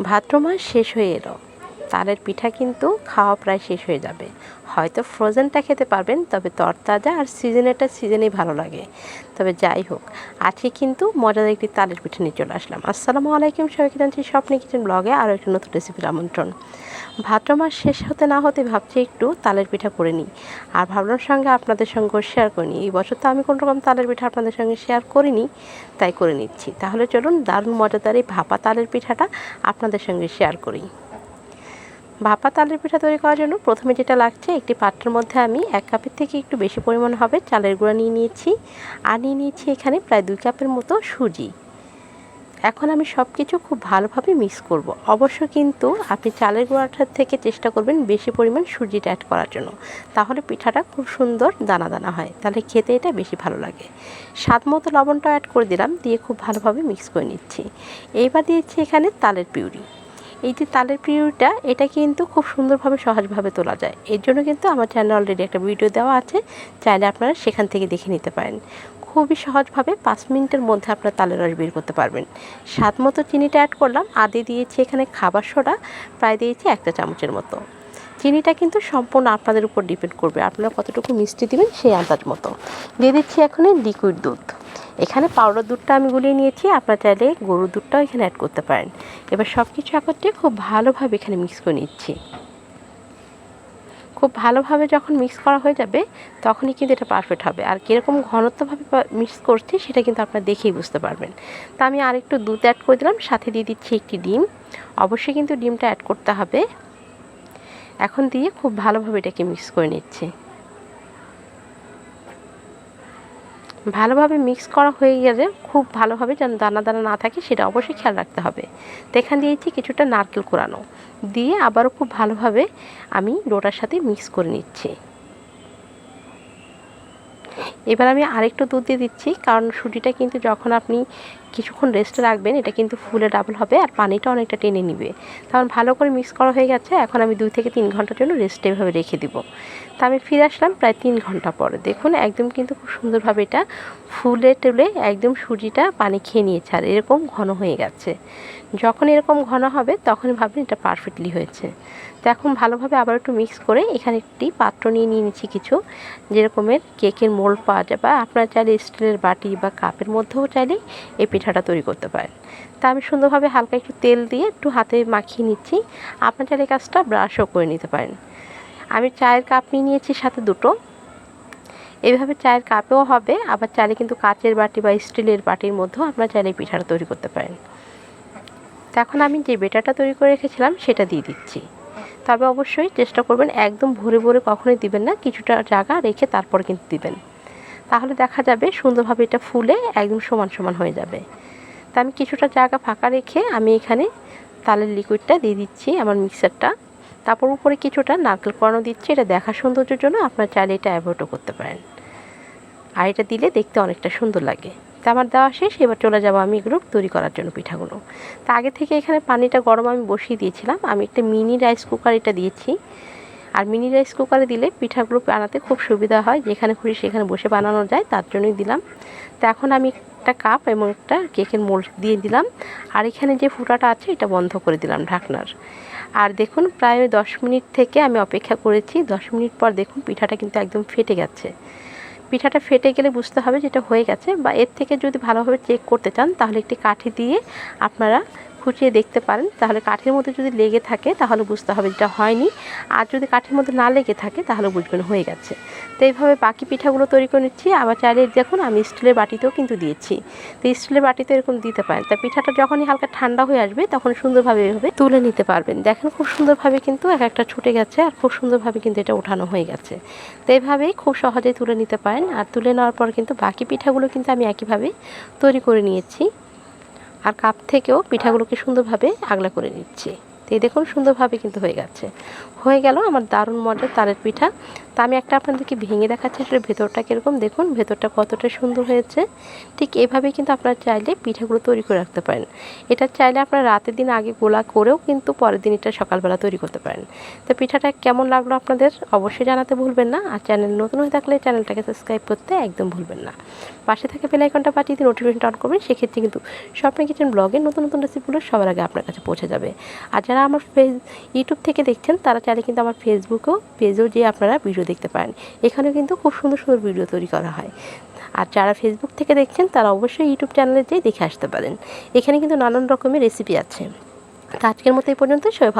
ভাদ্র মাস শেষ হয়ে এলো। তালের পিঠা কিন্তু খাওয়া প্রায় শেষ হয়ে যাবে। হয়তো ফ্রোজেনটা খেতে পারবেন, তবে তরতাজা আর সিজনেরটা সিজনেই ভালো লাগে। তবে যাই হোক, আজকে কিন্তু মজাদার একটি তালের পিঠা নিয়ে চলে আসলাম। আসসালামু আলাইকুম সবাইকে জানছি স্বপ্নে কিচেন ব্লগে আরও একটি নতুন রেসিপির আমন্ত্রণ। ভাদ্র মাস শেষ হতে না হতে ভাবছি একটু তালের পিঠা করে নিই। আর ভাবনার সঙ্গে আপনাদের সঙ্গে শেয়ার করে নিই। এই বছর তো আমি কোনো রকম তালের পিঠা আপনাদের সঙ্গে শেয়ার করিনি, তাই করে নিচ্ছি। তাহলে চলুন দারুণ মজাদার এই ভাপা তালের পিঠাটা আপনাদের সঙ্গে শেয়ার করি। ভাপা তালের পিঠা তৈরি করার জন্য প্রথমে যেটা লাগছে, একটি পাত্রের মধ্যে আমি এক কাপের থেকে একটু বেশি পরিমাণ হবে চালের গুঁড়া নিয়ে নিয়েছি। আর নিয়ে নিয়েছি এখানে প্রায় দুই কাপের মতো সুজি। এখন আমি সব কিছু খুব ভালোভাবে মিক্স করব। অবশ্য কিন্তু আপনি চালের গুঁড়াটার থেকে চেষ্টা করবেন বেশি পরিমাণ সুজিটা অ্যাড করার জন্য। তাহলে পিঠাটা খুব সুন্দর দানা দানা হয়। তাহলে খেতে এটা বেশি ভালো লাগে। স্বাদ মতো লবণটা অ্যাড করে দিলাম, দিয়ে খুব ভালোভাবে মিক্স করে নিচ্ছি। এইবার দিয়েছি এখানে তালের পিউরি। এই যে তালের পিউরিটা, এটা কিন্তু খুব সুন্দরভাবে সহজভাবে তোলা যায়। এর জন্য কিন্তু আমার চ্যানেলে অলরেডি একটা ভিডিও দেওয়া আছে। চাইলে আপনারা সেখান থেকে দেখে নিতে পারেন। খুবই সহজভাবে পাঁচ মিনিটের মধ্যে আপনার তালের রস বের করতে পারবেন। স্বাদ মতো চিনিটা অ্যাড করলাম। আদে দিয়েছি এখানে খাবার সোডা, প্রায় দিয়েছি একটা চামচের মতো। চিনিটা কিন্তু সম্পূর্ণ আপনাদের উপর ডিপেন্ড করবে। আপনারা কতটুকু মিষ্টি দিবেন সেই আন্দাজ মতো। দিয়ে দিচ্ছি এখানে লিকুইড দুধ। এখানে পাউডার দুধটা আমি গুলিয়ে নিয়েছি, আপনারা চাইলে গরুর দুধটাও এখানে অ্যাড করতে পারেন। এবার সব কিছু একত্রে খুব ভালোভাবে এখানে মিক্স করে নিচ্ছি। খুব ভালোভাবে যখন মিক্স করা হয়ে যাবে, তখনই কিন্তু এটা পারফেক্ট হবে। আর কীরকম ঘনত্বভাবে মিক্স করছি, সেটা কিন্তু আপনারা দেখেই বুঝতে পারবেন। তা আমি আরেকটু দুধ অ্যাড করে দিলাম, সাথে দিয়ে দিচ্ছি একটি ডিম। অবশ্যই কিন্তু ডিমটা অ্যাড করতে হবে। এখন দিয়ে খুব ভালোভাবে এটাকে মিক্স করে নিচ্ছি। ভালোভাবে মিক্স করা হয়ে গেলে খুব ভালোভাবে যেন দানা দানা না থাকে সেটা অবশ্যই খেয়াল রাখতে হবে। তো এখান দিয়েছি কিছুটা নারকেল কোরানো দিয়ে আবারও খুব ভালোভাবে আমি ডোটার সাথে মিক্স করে নিচ্ছি। এবার আমি আরেকটু দুধ দিয়ে দিচ্ছি, কারণ সুজিটা কিন্তু যখন আপনি কিছুক্ষণ রেস্টে রাখবেন, এটা কিন্তু ফুলে ডাবল হবে আর পানিটা অনেকটা টেনে নিবে। তখন ভালো করে মিক্স করা হয়ে গেছে, এখন আমি দুই থেকে তিন ঘণ্টার জন্য রেস্টে এভাবে রেখে দিব। তা আমি ফিরে আসলাম প্রায় তিন ঘণ্টা পরে। দেখুন, একদম কিন্তু খুব সুন্দরভাবে এটা ফুলে টেলে একদম সুজিটা পানি খেয়ে নিয়েছে আর এরকম ঘন হয়ে গেছে। যখন এরকম ঘন হবে তখনই ভাববেন এটা পারফেক্টলি হয়েছে। তো এখন ভালোভাবে আবার একটু মিক্স করে এখানে একটি পাত্র নিয়ে নিয়ে নিচ্ছি কিছু, যেরকমের কেকের মোল্ড পাওয়া যায় বা আপনার চাইলে স্টিলের বাটি বা কাপের মধ্যেও চাইলে এই পিঠাটা তৈরি করতে পারেন। তা আমি সুন্দরভাবে হালকা একটু তেল দিয়ে একটু হাতে মাখিয়ে নিচ্ছি, আপনার চাইলে কাজটা ব্রাশও করে নিতে পারেন। আমি চায়ের কাপ নিয়ে নিয়েছি সাথে দুটো। এইভাবে চায়ের কাপেও হবে, আবার চাইলে কিন্তু কাচের বাটি বা স্টিলের বাটির মধ্যেও আপনারা চাইলে পিঠাটা তৈরি করতে পারেন। তো এখন আমি যে বেটাটা তৈরি করে রেখেছিলাম সেটা দিয়ে দিচ্ছি। তবে অবশ্যই চেষ্টা করবেন একদম ভরে ভরে কখনোই দিবেন না, কিছুটা জায়গা রেখে তারপর কিন্তু দিবেন। তাহলে দেখা যাবে সুন্দরভাবে এটা ফুলে একদম সমান সমান হয়ে যাবে। তা আমি কিছুটা জায়গা ফাঁকা রেখে আমি এখানে তালের লিকুইডটা দিয়ে দিচ্ছি আমার মিক্সারটা তারপর উপরে কিছুটা নারকেল করানো দিচ্ছি, এটা দেখা সৌন্দর্যের জন্য আপনার চাইলে এটা অ্যাভয়েডও করতে পারেন। আর এটা দিলে দেখতে অনেকটা সুন্দর লাগে। তা আমার দেওয়া শেষ, এবার চলে যাব আমি এগুলো তৈরি করার জন্য পিঠাগুলো। তা আগে থেকে এখানে পানিটা গরম আমি বসিয়ে দিয়েছিলাম। আমি একটা মিনি রাইস কুকার এটা দিয়েছি। আর মিনি রাইস কুকারে দিলে পিঠাগুলো বানাতে খুব সুবিধা হয়। যেখানে খুশি সেখানে বসে বানানো যায়, তার জন্যই দিলাম। তো এখন আমি একটা কাপ এবং একটা কেকের মোল্ড দিয়ে দিলাম। আর এখানে যে ফুটাটা আছে, এটা বন্ধ করে দিলাম ঢাকনার। আর দেখুন, প্রায় ওই দশ মিনিট থেকে আমি অপেক্ষা করেছি। দশ মিনিট পর দেখুন, পিঠাটা কিন্তু একদম ফেটে গেছে। পিঠাটা ফেটে গেলে বুঝতে হবে যেটা হয়ে গেছে বা এর থেকে যদি ভালোভাবে চেক করতে চান, তাহলে একটি কাঠি দিয়ে আপনারা খুঁচিয়ে দেখতে পারেন। তাহলে কাঠের মধ্যে যদি লেগে থাকে, তাহলে বুঝতে হবে যেটা হয়নি। আর যদি কাঠের মধ্যে না লেগে থাকে, তাহলে বুঝবেন হয়ে গেছে। তো এইভাবে বাকি পিঠাগুলো তৈরি করে নিচ্ছি। আবার চাইলে দেখুন, আমি স্টিলের বাটিতেও কিন্তু দিয়েছি। তো স্টিলের বাটিতে এরকম দিতে পারেন। তা পিঠাটা যখনই হালকা ঠান্ডা হয়ে আসবে, তখন সুন্দরভাবে এভাবে তুলে নিতে পারবেন। দেখেন খুব সুন্দরভাবে কিন্তু এক একটা ছুটে গেছে, আর খুব সুন্দরভাবে কিন্তু এটা ওঠানো হয়ে গেছে। তো এইভাবেই খুব সহজেই তুলে নিতে পারেন। আর তুলে নেওয়ার পর কিন্তু বাকি পিঠাগুলো কিন্তু আমি একইভাবে তৈরি করে নিয়েছি। আর কাপ থেকেও পিঠাগুলোকে সুন্দরভাবে আগলা করে নিচ্ছি। তো এই দেখুন, সুন্দরভাবে কিন্তু হয়ে গেছে। হয়ে গেল আমার দারুণ মজার তারের পিঠা। তা আমি একটা আপনাদেরকে ভেঙে দেখাচ্ছি আসলে ভেতরটা কীরকম? দেখুন, ভেতরটা কতটা সুন্দর হয়েছে। ঠিক এভাবেই কিন্তু আপনারা চাইলে পিঠাগুলো তৈরি করে রাখতে পারেন। এটা চাইলে আপনারা রাতের দিন আগে গোলা করেও কিন্তু পরের দিন এটা সকালবেলা তৈরি করতে পারেন। তো পিঠাটা কেমন লাগল আপনাদের অবশ্যই জানাতে ভুলবেন না। আর চ্যানেল নতুন হয়ে থাকলে চ্যানেলটাকে সাবস্ক্রাইব করতে একদম ভুলবেন না। পাশে থেকে বেল আইকনটা পাঠিয়ে দিয়ে নোটিফিকেশন অন করবেন, সেক্ষেত্রে কিন্তু স্বপ্নে কিচেন ব্লগে নতুন নতুন রেসিপিগুলো সবার আগে আপনার কাছে পৌঁছে যাবে। আর যারা আমার ফেস ইউটিউব থেকে দেখছেন, তারা চাইলে কিন্তু আমার ফেসবুকেও পেজেও যেয়ে আপনারা ভিডিও দেখতে পারেন। এখানেও কিন্তু খুব সুন্দর সুন্দর ভিডিও তৈরি করা হয়। আর যারা ফেসবুক থেকে দেখছেন, তারা অবশ্যই ইউটিউব চ্যানেলে যেয়ে দেখে আসতে পারেন। এখানে কিন্তু নানান রকমের রেসিপি আছে। তো আজকের মতো এই পর্যন্ত সবাই